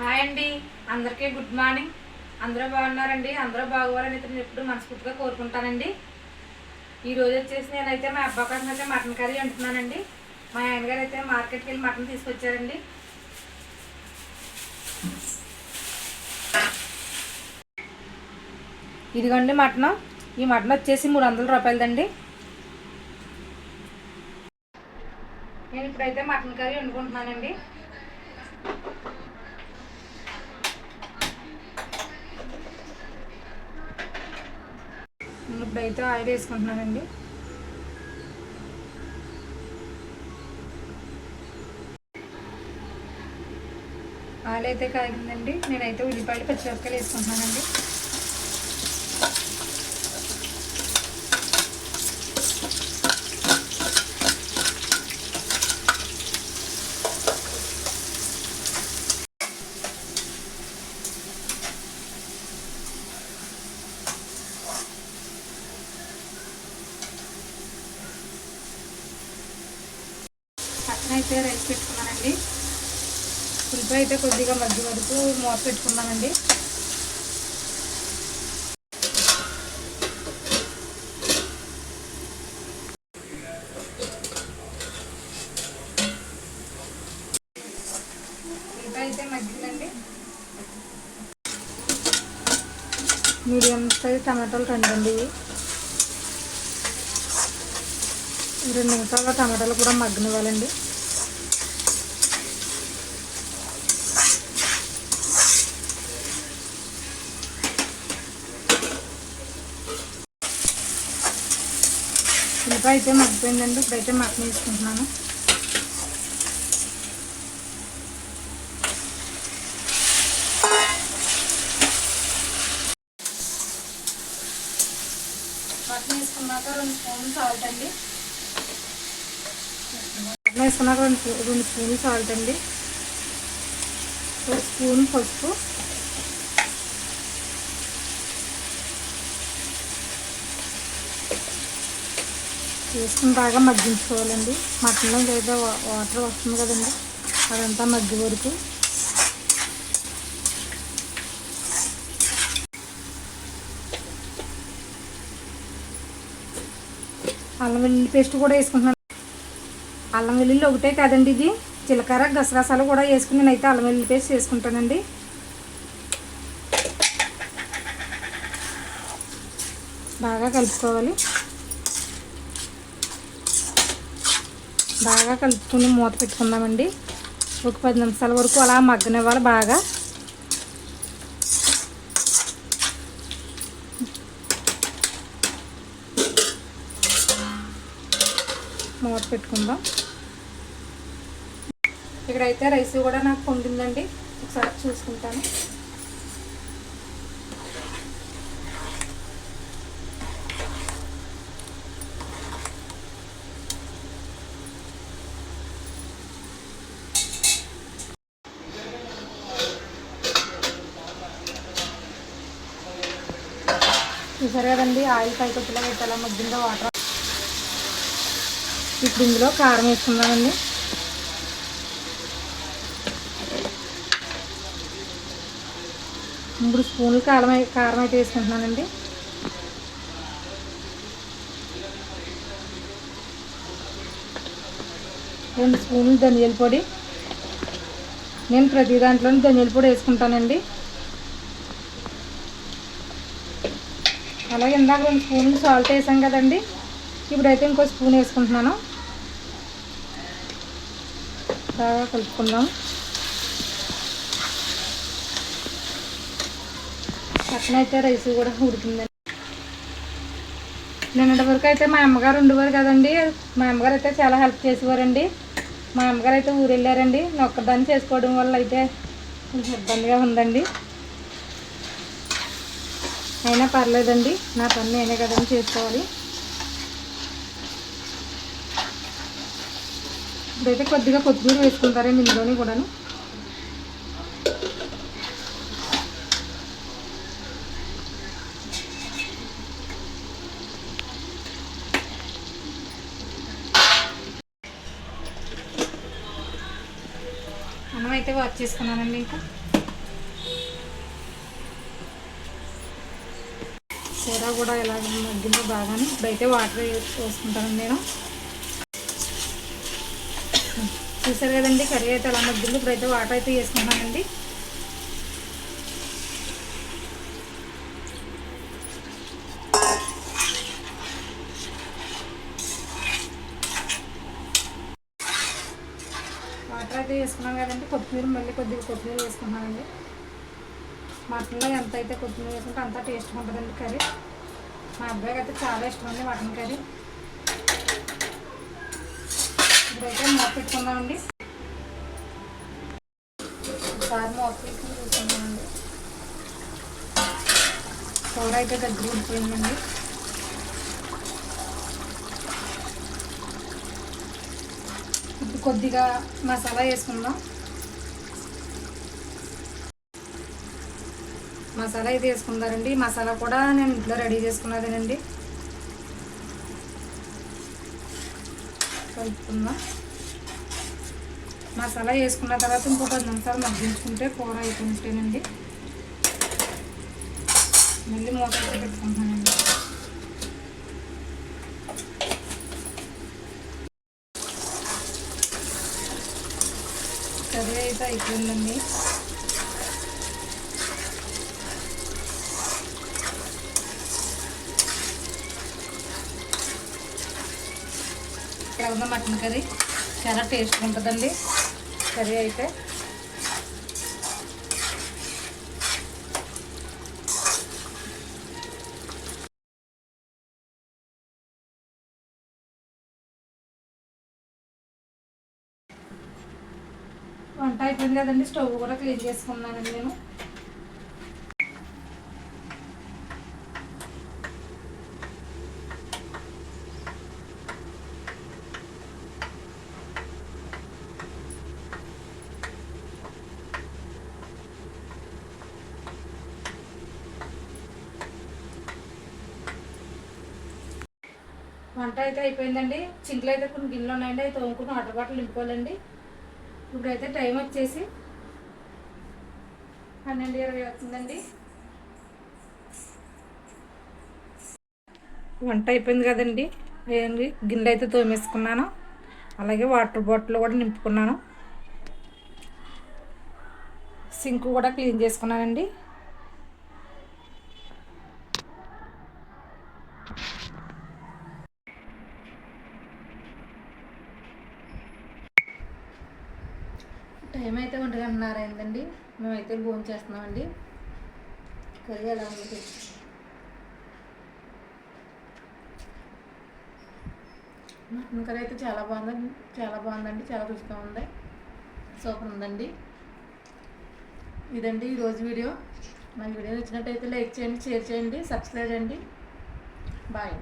Hi అండి. అందరికీ good morning. అందరూ బాగున్నారండి? అందరూ బాగోవాలని అయితే నేను ఎప్పుడు మనస్ఫూర్తిగా కోరుకుంటానండి. ఈరోజు వచ్చేసి నేనైతే మా అబ్బా కోసం అయితే మటన్ కర్రీ అంటున్నానండి మా ఆయనగారు అయితే మార్కెట్కి వెళ్ళి మటన్ తీసుకొచ్చారండి. ఇదిగోండి మటన్. ఈ మటన్ వచ్చేసి మూడు వందల రూపాయలదండి. నేను ఇప్పుడైతే మటన్ కర్రీ వండుకుంటున్నానండి. ఇప్పుడైతే ఆయిల్ వేసుకుంటున్నానండి. ఆయిల్ అయితే కాగిందండి. నేనైతే ఉల్లిపాయలు పచ్చిమిరపకాయలు వేసుకుంటున్నానండి. అయితే రైస్ పెట్టుకున్నానండి. ఉల్లిపాయ అయితే కొద్దిగా మధ్య వరకు మూత పెట్టుకున్నానండి. ఉల్లిపాయ అయితే మగ్గిందండి. మీడియం సైజ్ టమాటాలు రెండండి. రెండు నిమిషాల్లో టమాటాలు కూడా మగ్గనివ్వాలండి. ఉల్లిపాయ అయితే మగ్గిపోయిందండి ఇప్పుడైతే మటన్ వేసుకుంటున్నాను మటన్ వేసుకున్నాక రెండు స్పూన్లు సాల్ట్ అండి. మటన్ వేసుకున్నాక రెండు రెండు స్పూన్లు సాల్ట్ అండి. ఒక స్పూన్ పసుపు. వేసుకుని బాగా మగ్గించుకోవాలండి. మటన్లో లేదా వా- వాటర్ వస్తుంది కదండి. అదంతా మగ్గి వరకు. అల్లం వెల్లుల్లి పేస్ట్ కూడా వేసుకుంటున్నాను. అల్లం వెల్లుల్లి ఒకటే కాదండి ఇది. జీలకర్ర గసగసాలు కూడా వేసుకుని నేనైతే అల్లం వెల్లుల్లి పేస్ట్ వేసుకుంటానండి బాగా కలుపుకోవాలి. బాగా కలుపుకుని మూత పెట్టుకుందామండి. ఒక పది నిమిషాల వరకు అలా మగ్గనివ్వాలి బాగా. మూత పెట్టుకుందాం. ఇక్కడైతే రైస్ కూడా నాకు పొందిందండి. ఒకసారి చూసుకుంటాను. చూసారు కదండి ఆయిల్ పైకొచ్చేలా పెట్టాలా మగ్గిందో వాటర్? ఇప్పుడు ఇందులో కారం వేసుకుందామండి. మూడు స్పూన్లు కారం కారం అయితే వేసుకుంటున్నానండి. రెండు స్పూన్లు ధనియాల పొడి. నేను ప్రతి దాంట్లోనూ ధనియాల పొడి వేసుకుంటానండి. అలాగే ఇందాక రెండు స్పూన్లు సాల్ట్ వేసాం కదండి. ఇప్పుడైతే ఇంకో స్పూన్ వేసుకుంటున్నాను. బాగా కలుపుకుందాం. పక్కన అయితే రైస్ కూడా ఉడుతుందండి నిన్నటి వరకు అయితే మా అమ్మగారు ఉండేవారు కదండి. మా అమ్మగారు అయితే చాలా హెల్ప్ చేసేవారండి. మా అమ్మగారు అయితే ఊరు వెళ్ళారండి నేను ఒక్కదాన్ని చేసుకోవడం వల్ల అయితే కొంచెం ఇబ్బందిగా ఉందండి. అయినా పర్లేదండి. నా పని నేనే కదండి చేసుకోవాలి. ఇప్పుడైతే కొద్దిగా కొత్తిమీర వేసుకుంటారండి ఇందులోని కూడాను. మనం అయితే వాచ్ చేసుకున్నానండి ఇంకా. కూర కూడా ఎలా మగ్గిందో బాగానే బయట వాటర్ వేసుకుంటాను నేను. చూసారు కదండి కర్రీ అయితే ఎలా మగ్గింది. ఇప్పుడైతే వాటర్ అయితే వేసుకుంటానండి. వాటర్ అయితే వేసుకున్నాం కదండి. కొత్తిమీర మళ్ళీ కొద్దిగా కొత్తిమీర వేసుకున్నానండి మటన్లో ఎంత అయితే కొత్తిమీర వేసుకుంటే అంత టేస్ట్గా ఉంటుందండి కర్రీ. మా అబ్బాయికి అయితే చాలా ఇష్టం అండి మటన్ కర్రీ. ఇప్పుడైతే మూత పెట్టుకుందామండి. ఒకసారి మూత పెట్టుకుని చూసుకుందామండి. కూర అయితే దగ్గర ఉండిపోయిందండి ఇప్పుడు కొద్దిగా మసాలా వేసుకుందాం. మసాలా అయితే వేసుకున్నారండి మసాలా కూడా నేను ఇంట్లో రెడీ చేసుకున్నదేనండి. కలుపుకుందాం. మసాలా వేసుకున్న తర్వాత ఇంకో పది నిమిషాలు మగ్గించుకుంటే కూర అయిపోయింటేనండి మళ్ళీ మూత పెట్టుకుంటానండి. కర్రీ అయితే అయిపోయిందండి. ఇక్కడ ఉన్న మటన్ కర్రీ చాలా టేస్ట్గా ఉంటుందండి. కర్రీ అయితే. వంట అయిపోయింది కదండి. స్టవ్ కూడా క్లీన్ చేసుకున్నానండి నేను. వంట అయితే అయిపోయిందండి. చింకలు అయితే కొన్ని గిన్నెలు ఉన్నాయండి. అవి తోముకుని వాటర్ బాటిల్ నింపుకోవాలండి. ఇప్పుడైతే టైం వచ్చేసి పన్నెండు ఇరవై అవుతుందండి. వంట అయిపోయింది కదండి. ఏంటి గిన్నెలు అయితే తోమేసుకున్నాను. అలాగే వాటర్ బాటిల్ కూడా నింపుకున్నాను. సింక్ కూడా క్లీన్ చేసుకున్నానండి. టైం అయితే ఒంటి గంటన్నర అయిందండి మేమైతే భోజనం చేస్తున్నామండి. కర్రీ ఎలా ఉంది? మటన్ కర్రీ అయితే చాలా బాగుందండి. చాలా బాగుందండి. చాలా రుచిగా ఉంది. సూపర్ ఉందండి. ఇదండి ఈరోజు వీడియో. నా వీడియో నచ్చినట్టయితే లైక్ చేయండి షేర్ చేయండి సబ్స్క్రైబ్ చేయండి. బాయ్.